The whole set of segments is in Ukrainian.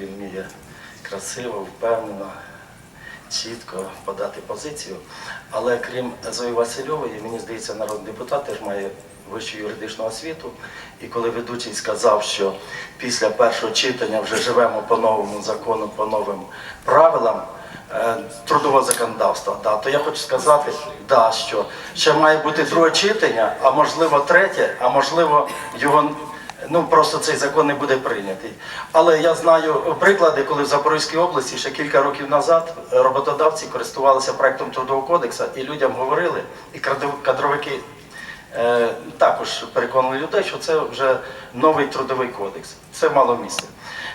він вміє красиво, впевнено, чітко подати позицію. Але крім Зої Васильової, мені здається, народний депутат теж має вищу юридичну освіту. І коли ведучий сказав, що після першого читання вже живемо по новому закону, по новим правилам е, трудового законодавства, да, то я хочу сказати, да, що ще має бути друге читання, а можливо третє, а можливо його ну просто цей закон не буде прийнятий. Але я знаю приклади, коли в Запорізькій області ще кілька років назад роботодавці користувалися проектом трудового кодексу і людям говорили, і кадр- кадровики е, також переконували людей, що це вже новий трудовий кодекс. Це мало місця.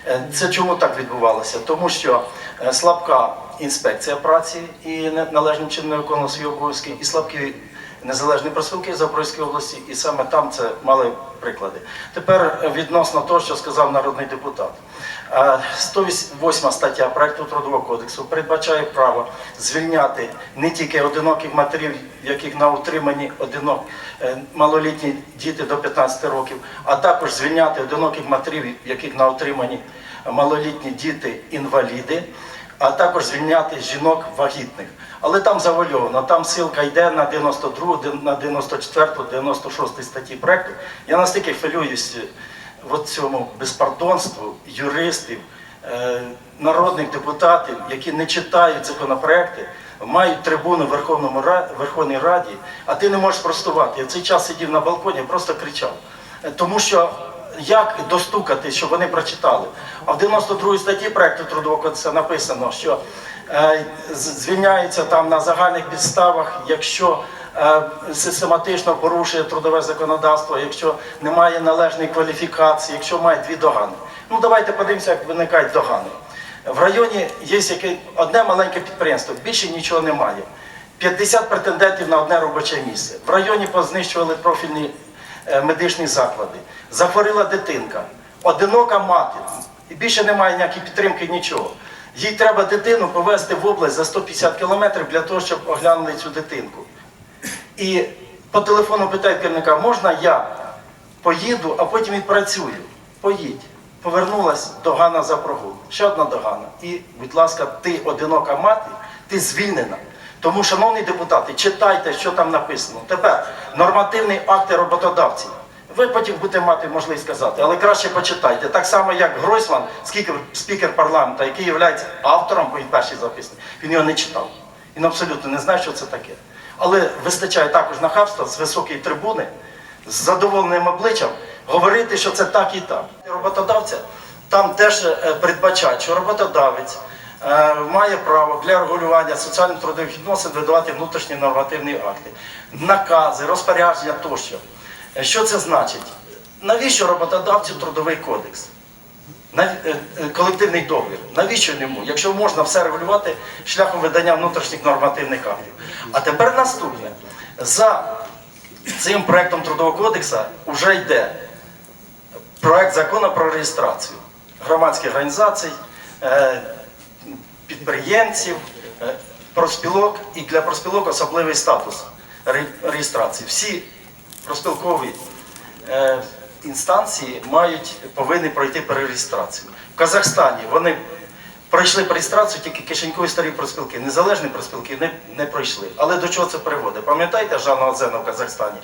Е, Це чому так відбувалося? Тому що е, слабка інспекція праці і належним чином не виконувала свої обов'язки, і слабкі незалежні профспілки Запорізької області, і саме там це мали приклади. Тепер е, відносно того, що сказав народний депутат. Е, 108 стаття проекту трудового кодексу передбачає право звільняти не тільки одиноких матерів, яких на утриманні одинок е, малолітні діти до 15 років, а також звільняти одиноких матерів, яких на утриманні малолітні діти інваліди, а також звільняти жінок вагітних. Але там завольовано, там ссылка йде на 92, на 94, 96 статті проекту. Я настільки хвилююсь е, от цьому безпардонству юристів, е, народних депутатів, які не читають законопроекти, мають трибуну в Верховному Верховній Раді, а ти не можеш простувати. Я в цей час сидів на балконі, просто кричав. Е, Тому що як достукати, щоб вони прочитали? А в 92 статті проекту трудового кодексу написано, що е, звільняється там на загальних підставах, якщо е, систематично порушує трудове законодавство, якщо немає належної кваліфікації, якщо має дві догани. Ну давайте подивимося, як виникають догани. В районі є одне маленьке підприємство, більше нічого немає. 50 претендентів на одне робоче місце. В районі познищували профільні медичні заклади. Захворіла дитинка, одинока мати, і більше немає ніякої підтримки, нічого. Їй треба дитину повезти в область за 150 кілометрів для того, щоб оглянули цю дитинку. І по телефону питають керівника, можна я поїду, а потім відпрацюю. Поїдь. Повернулась догана за прогул. Ще одна догана. І, будь ласка, ти одинока мати, ти звільнена. Тому, шановні депутати, читайте, що там написано. Тепер нормативні акти роботодавців. Ви потім будете мати можливість сказати, але краще почитайте. Так само, як Гройсман, спікер, спікер парламенту, який є автором, він перший він його не читав. Він абсолютно не знає, що це таке. Але вистачає також нахабства з високої трибуни, з задоволеним обличчям, говорити, що це так і так. Роботодавця там теж е, передбачають, що роботодавець має право для регулювання соціально-трудових відносин видавати внутрішні нормативні акти, накази, розпорядження тощо. Е, Що це значить? Навіщо роботодавцю трудовий кодекс? Е, е, колективний договір. Навіщо йому? Якщо можна все регулювати шляхом видання внутрішніх нормативних актів. А тепер наступне. За цим проектом трудового кодексу вже йде проект закону про реєстрацію громадських організацій, е, підприємців, е, профспілок і для профспілок особливий статус реєстрації. Всі профспілкові е, інстанції мають повинні пройти перереєстрацію. В Казахстані вони пройшли перереєстрацію тільки кишенькові старі профспілки. Незалежні профспілки не, не пройшли. Але до чого це приводить? Пам'ятаєте Жанна Озена в Казахстані?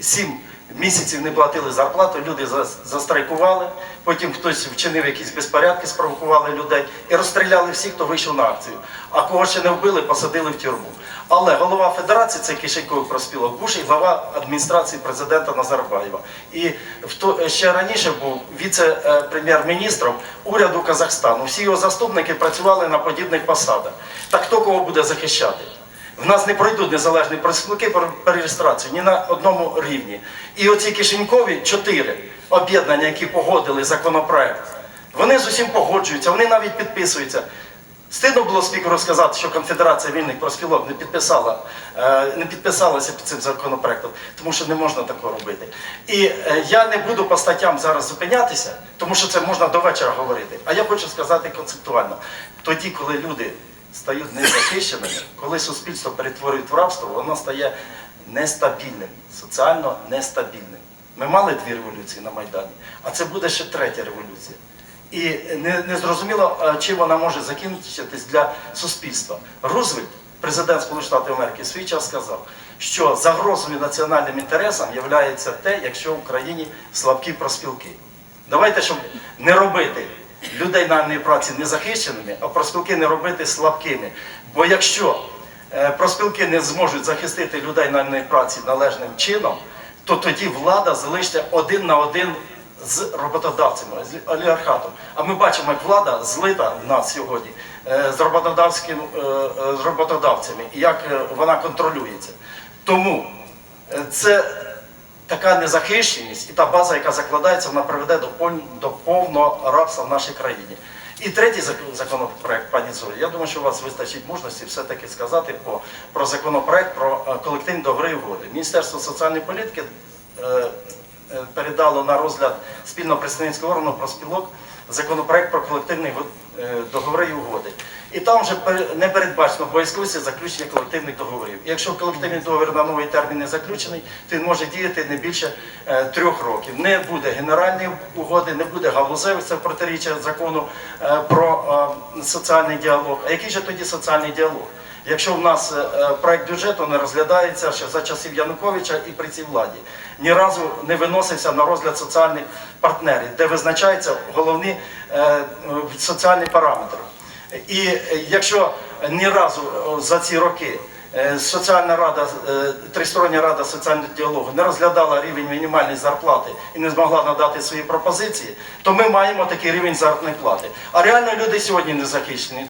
Сім місяців не платили зарплату, люди за- застрайкували, потім хтось вчинив якісь безпорядки, спровокували людей і розстріляли всіх, хто вийшов на акцію. А кого ще не вбили, посадили в тюрму. Але голова федерації цей кишеньковий проспілок ще й глава адміністрації президента Назарбаєва. І в ще раніше був віце-прем'єр-міністром уряду Казахстану. Всі його заступники працювали на подібних посадах. Так хто кого буде захищати? В нас не пройдуть незалежні проспілки про перереєстрацію ні на одному рівні. І оці кишенькові чотири об'єднання, які погодили законопроект, вони з усім погоджуються, вони навіть підписуються. Стидно було спікеру сказати, що Конфедерація вільних профспілок не підписала, е, не підписалася під цим законопроектом, тому що не можна такого робити. І е, я не буду по статтям зараз зупинятися, тому що це можна до вечора говорити. А я хочу сказати концептуально. Тоді, коли люди стають незахищеними, коли суспільство перетворюють в рабство, воно стає нестабільним, соціально нестабільним. Ми мали дві революції на Майдані, а це буде ще третя революція. І не, зрозуміло, чим вона може закінчитись для суспільства. Рузвельт, президент Сполучених Америки, свій час сказав, що загрозою національним інтересам є те, якщо в Україні слабкі проспілки. Давайте, щоб не робити людей найманої праці незахищеними, а проспілки не робити слабкими. Бо якщо е, проспілки не зможуть захистити людей найманої праці належним чином, то тоді влада залишиться один на один з роботодавцями, з олігархатом. А ми бачимо, як влада злита в нас сьогодні е, з, роботодавським, е, з роботодавцями і як вона контролюється. Тому це така незахищеність і та база, яка закладається, вона приведе до, повного рабства в нашій країні. І третій законопроект, пані Зоя, я думаю, що у вас вистачить можливості все-таки сказати по, про законопроект про е, колективні і угоди. Міністерство соціальної політики е, е, передало на розгляд спільного представницького органу про спілок законопроект про е, договори і угоди. І там вже не передбачено обов'язковості заключення колективних договорів. Якщо колективний договір на новий термін не заключений, то він може діяти не більше е, трьох років. Не буде генеральної угоди, не буде галузевих, це протиріччя закону е, про е, соціальний діалог. А який же тоді соціальний діалог? Якщо в нас е, е, проект бюджету не розглядається ще за часів Януковича і при цій владі, ні разу не виносився на розгляд соціальних партнерів, де визначаються головні е, соціальні параметри. І якщо ні разу за ці роки соціальна рада, тристороння рада соціального діалогу не розглядала рівень мінімальної зарплати і не змогла надати свої пропозиції, то ми маємо такий рівень заробітної плати. А реально люди сьогодні не захищені.